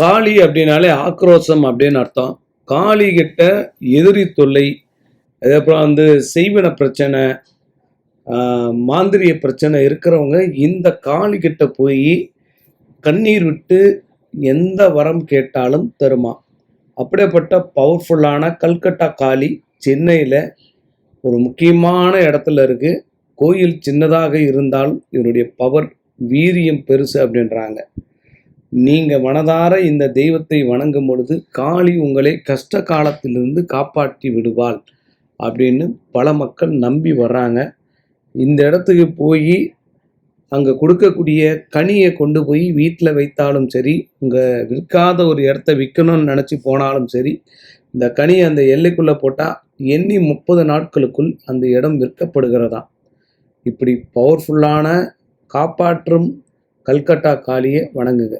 காளி அப்படின்னாலே ஆக்ரோஷம் அப்படின்னு அர்த்தம். காளி கிட்ட எதிரி தொல்லை அதுக்கப்புறம் வந்து செய்வன பிரச்சனை மாந்திரிய பிரச்சனை இருக்கிறவங்க இந்த காளி கிட்ட போய் கண்ணீர் விட்டு எந்த வரம் கேட்டாலும் தருமா. அப்படிப்பட்ட பவர்ஃபுல்லான கல்கட்டா காளி சென்னையில் ஒரு முக்கியமான இடத்துல இருக்குது கோயில் சின்னதாக இருந்தாலும் இதனுடைய பவர் வீரியம் பெருசு அப்படின்றாங்க. நீங்கள் மனதார இந்த தெய்வத்தை வணங்கும் பொழுது காளி உங்களை கஷ்ட காலத்திலிருந்து காப்பாற்றி விடுவாள் அப்படின்னு பல மக்கள் நம்பி வர்றாங்க. இந்த இடத்துக்கு போய் அங்கே கொடுக்கக்கூடிய கனியை கொண்டு போய் வீட்டில் வைத்தாலும் சரி உங்கள் விற்காத ஒரு இடத்த விற்கணும்னு நினச்சி போனாலும் சரி இந்த கனியை அந்த எல்லைக்குள்ளே போட்டால் எண்ணி முப்பது நாட்களுக்குள் அந்த இடம் விற்கப்படுகிறதா இப்படி பவர்ஃபுல்லான காப்பாற்றும் கல்கட்டா காளியை வணங்குங்க